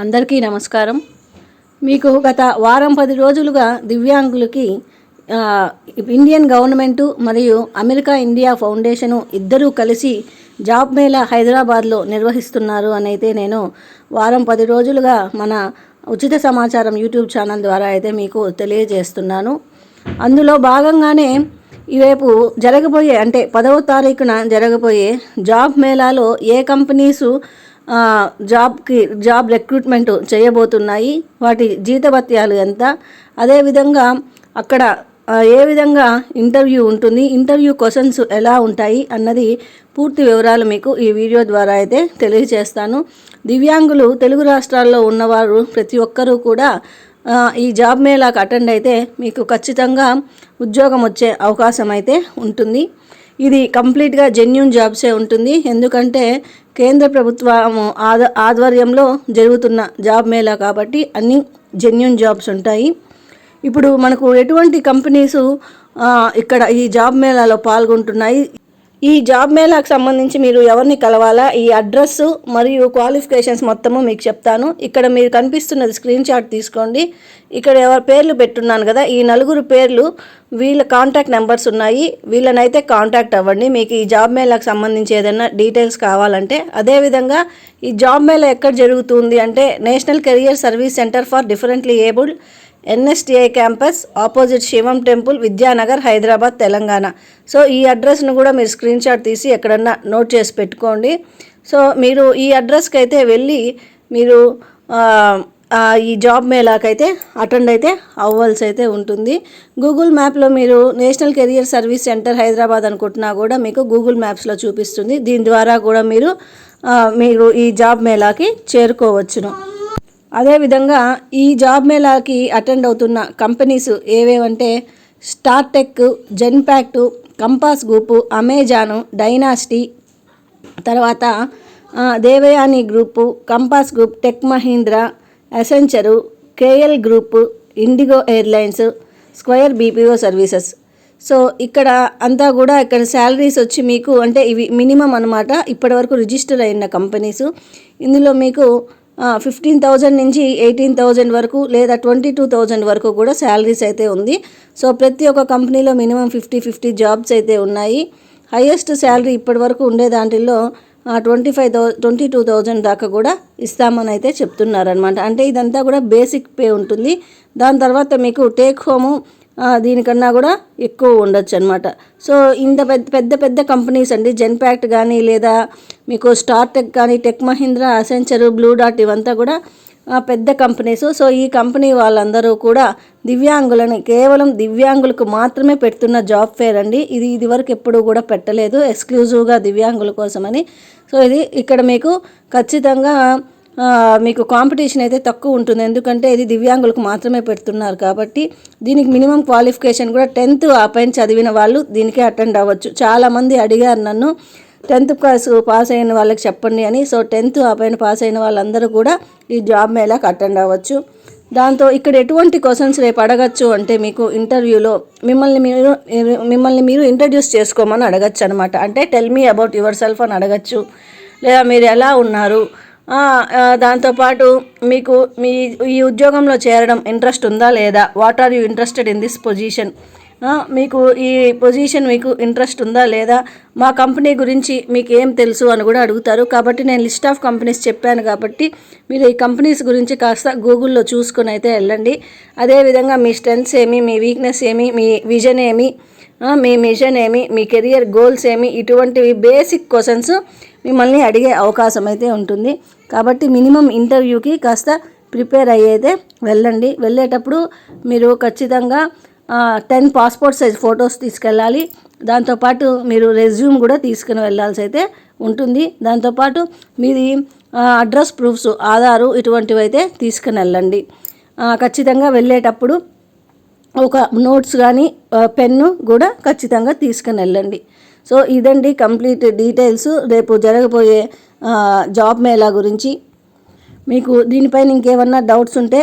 అందరికీ నమస్కారం. మీకు గత వారం పది రోజులుగా దివ్యాంగులకి ఇండియన్ గవర్నమెంటు మరియు అమెరికా ఇండియా ఫౌండేషను ఇద్దరూ కలిసి జాబ్ మేళా హైదరాబాద్లో నిర్వహిస్తున్నారు అని అయితే నేను వారం పది రోజులుగా మన ఉచిత సమాచారం యూట్యూబ్ ఛానల్ ద్వారా అయితే మీకు తెలియజేస్తున్నాను. అందులో భాగంగానే ఈవైపు జరగబోయే అంటే పదవ తారీఖున జరగబోయే జాబ్ మేళాలో ఏ కంపెనీసు జాబ్కి జాబ్ రిక్రూట్మెంట్ చేయబోతున్నాయి. వాటి జీతభత్యాలు ఎంత? అదేవిధంగా అక్కడ ఏ విధంగా ఇంటర్వ్యూ ఉంటుంది? ఇంటర్వ్యూ క్వశ్చన్స్ ఎలా ఉంటాయి? అన్నది పూర్తి వివరాలు మీకు ఈ వీడియో ద్వారా అయితే తెలియజేస్తాను. దివ్యాంగులు తెలుగు రాష్ట్రాల్లో ఉన్నవారు ప్రతి ఒక్కరూ కూడా ఈ జాబ్ మేళాకు అటెండ్ అయితే మీకు ఖచ్చితంగా ఉద్యోగం వచ్చే అవకాశం అయితే ఉంటుంది. ఇది కంప్లీట్గా జెన్యున్ జాబ్సే ఉంటుంది. ఎందుకంటే కేంద్ర ప్రభుత్వం ఆద ఆధ్వర్యంలో జరుగుతున్న జాబ్ మేళా కాబట్టి అన్ని జెన్యున్ జాబ్స్ ఉంటాయి. ఇప్పుడు మనకు ఎటువంటి కంపెనీసు ఇక్కడ ఈ జాబ్ మేళాలో పాల్గొంటున్నాయి. ఈ జాబ్ మేళాకు సంబంధించి మీరు ఎవరిని కలవాలా? ఈ అడ్రస్ మరియు క్వాలిఫికేషన్స్ మొత్తము మీకు చెప్తాను. ఇక్కడ మీరు కనిపిస్తున్నది స్క్రీన్ షాట్ తీసుకోండి. ఇక్కడ ఎవరి పేర్లు పెట్టున్నాను కదా ఈ నలుగురు పేర్లు వీళ్ళ కాంటాక్ట్ నెంబర్స్ ఉన్నాయి. వీళ్ళనైతే కాంటాక్ట్ అవ్వండి. మీకు ఈ జాబ్ మేళాకు సంబంధించి ఏదైనా డీటెయిల్స్ కావాలంటే అదేవిధంగా ఈ జాబ్ మేళా ఎక్కడ జరుగుతుంది అంటే national career service centre for differently abled NSTI campus opposite Shivam temple Vidyanagar Hyderabad Telangana. So ఈ అడ్రస్ను కూడా మీరు స్క్రీన్ షాట్ తీసి ఎక్కడన్నా నోట్ చేసి పెట్టుకోండి. సో మీరు ఈ అడ్రస్కి అయితే వెళ్ళి మీరు ఈ జాబ్ మేళాకైతే అటెండ్ అయితే అవ్వాల్సి అయితే ఉంటుంది. గూగుల్ మ్యాప్లో మీరు national career service centre Hyderabad అనుకుంటున్నా కూడా మీకు గూగుల్ మ్యాప్స్లో చూపిస్తుంది. దీని ద్వారా కూడా మీరు మీరు ఈ జాబ్ మేళాకి చేరుకోవచ్చును. అదేవిధంగా ఈ జాబ్ మేళాకి అటెండ్ అవుతున్న companies ఏవేవంటే Startek Genpact Compass group Amazon Dynasty తర్వాత Devyani group Compass group Tech Mahindra Accenture KL group IndiGo airlines Square BPO services. So ఇక్కడ అంతా కూడా ఇక్కడ శాలరీస్ వచ్చి మీకు అంటే ఇవి మినిమం అనమాట ఇప్పటివరకు రిజిస్టర్ అయిన కంపెనీస్. ఇందులో మీకు ఫిఫ్టీన్ థౌజండ్ నుంచి ఎయిటీన్ థౌజండ్ వరకు లేదా ట్వంటీ టూ థౌజండ్ వరకు కూడా శాలరీస్ అయితే ఉంది. సో ప్రతి ఒక్క కంపెనీలో మినిమం ఫిఫ్టీ ఫిఫ్టీ జాబ్స్ అయితే ఉన్నాయి. హైయెస్ట్ శాలరీ ఇప్పటి వరకు ఉండే దాంట్లో twenty five thou twenty two thousand దాకా కూడా ఇస్తామని అయితే చెప్తున్నారనమాట అంటే ఇదంతా కూడా బేసిక్ పే ఉంటుంది. దాని తర్వాత మీకు టేక్ హోము దీనికన్నా కూడా ఎక్కువ ఉండొచ్చు అనమాట సో ఇంత పెద్ద పెద్ద పెద్ద కంపెనీస్ అండి. జెన్పాక్ట్ కానీ లేదా మీకు స్టార్ టెక్ కానీ Tech Mahindra Accenture Blue dot ఇవంతా కూడా పెద్ద కంపెనీస్. సో ఈ కంపెనీ వాళ్ళందరూ కూడా దివ్యాంగులని కేవలం దివ్యాంగులకు మాత్రమే పెడుతున్న జాబ్ ఫేర్ అండి. ఇది ఇది వరకు ఎప్పుడూ కూడా పెట్టలేదు. ఎక్స్క్లూజివ్గా దివ్యాంగుల కోసమని. సో ఇది ఇక్కడ మీకు ఖచ్చితంగా మీకు కాంపిటీషన్ అయితే తక్కువ ఉంటుంది. ఎందుకంటే ఇది దివ్యాంగులకు మాత్రమే పెడుతున్నారు కాబట్టి దీనికి మినిమం క్వాలిఫికేషన్ కూడా టెన్త్ ఆ పైన చదివిన వాళ్ళు దీనికే అటెండ్ అవ్వచ్చు. చాలామంది అడిగారు నన్ను టెన్త్ క్లాస్ పాస్ అయిన వాళ్ళకి చెప్పండి అని. సో టెన్త్ ఆ పైన పాస్ అయిన వాళ్ళందరూ కూడా ఈ జాబ్ మేళాకి అటెండ్ అవ్వచ్చు. దాంతో ఇక్కడ ఎటువంటి క్వశ్చన్స్ రేపు అడగచ్చు అంటే మీకు ఇంటర్వ్యూలో మిమ్మల్ని మీరు మిమ్మల్ని మీరు ఇంట్రడ్యూస్ చేసుకోమని అడగచ్చు అనమాట అంటే tell me about yourself అని అడగచ్చు. లేదా మీరు ఎలా ఉన్నారు? దాంతోపాటు మీకు మీ ఈ ఉద్యోగంలో చేరడం ఇంట్రెస్ట్ ఉందా లేదా? What are you interested in this position మీకు ఈ పొజిషన్ మీకు ఇంట్రెస్ట్ ఉందా లేదా? మా కంపెనీ గురించి మీకు ఏం తెలుసు అని కూడా అడుగుతారు. కాబట్టి నేను లిస్ట్ ఆఫ్ కంపెనీస్ చెప్పాను కాబట్టి మీరు ఈ కంపెనీస్ గురించి కాస్త గూగుల్లో చూసుకొని అయితే వెళ్ళండి. అదేవిధంగా మీ స్ట్రెంగ్స్ ఏమి మీ వీక్నెస్ ఏమి మీ విజన్ ఏమి మీ మిషన్ ఏమి మీ కెరియర్ గోల్స్ ఏమి ఇటువంటివి బేసిక్ క్వశ్చన్స్ మిమ్మల్ని అడిగే అవకాశం అయితే ఉంటుంది. కాబట్టి మినిమం ఇంటర్వ్యూకి కాస్త ప్రిపేర్ అయ్యేదే వెళ్ళండి. వెళ్ళేటప్పుడు మీరు ఖచ్చితంగా టెన్ పాస్పోర్ట్ సైజ్ ఫొటోస్ తీసుకెళ్ళాలి. దాంతోపాటు మీరు రెజ్యూమ్ కూడా తీసుకుని వెళ్ళాల్సి అయితే ఉంటుంది. దాంతోపాటు మీది అడ్రస్ ప్రూఫ్స్ ఆధారు ఇటువంటివి అయితే తీసుకుని వెళ్ళండి. ఖచ్చితంగా వెళ్ళేటప్పుడు ఒక నోట్స్ కానీ పెన్ను కూడా ఖచ్చితంగా తీసుకుని వెళ్ళండి. సో ఇదండి కంప్లీట్ డీటెయిల్స్. రేపు జరగబోయే జాబ్ మేళా గురించి. మీకు దీనిపైన ఇంకేమన్నా డౌట్స్ ఉంటే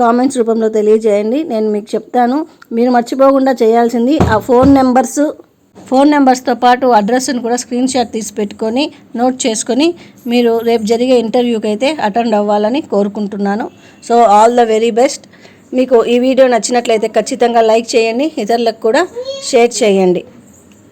కామెంట్స్ రూపంలో తెలియజేయండి. నేను మీకు చెప్తాను. మీరు మర్చిపోకుండా చేయాల్సింది ఆ ఫోన్ నెంబర్స్. ఫోన్ నెంబర్స్తో పాటు అడ్రస్ని కూడా స్క్రీన్ షాట్ తీసి పెట్టుకొని నోట్ చేసుకొని మీరు రేపు జరిగే ఇంటర్వ్యూకి అయితే అటెండ్ అవ్వాలని కోరుకుంటున్నాను. So all the very best. మీకు ఈ వీడియో నచ్చినట్లయితే ఖచ్చితంగా లైక్ చేయండి. ఇతరులకు కూడా షేర్ చేయండి.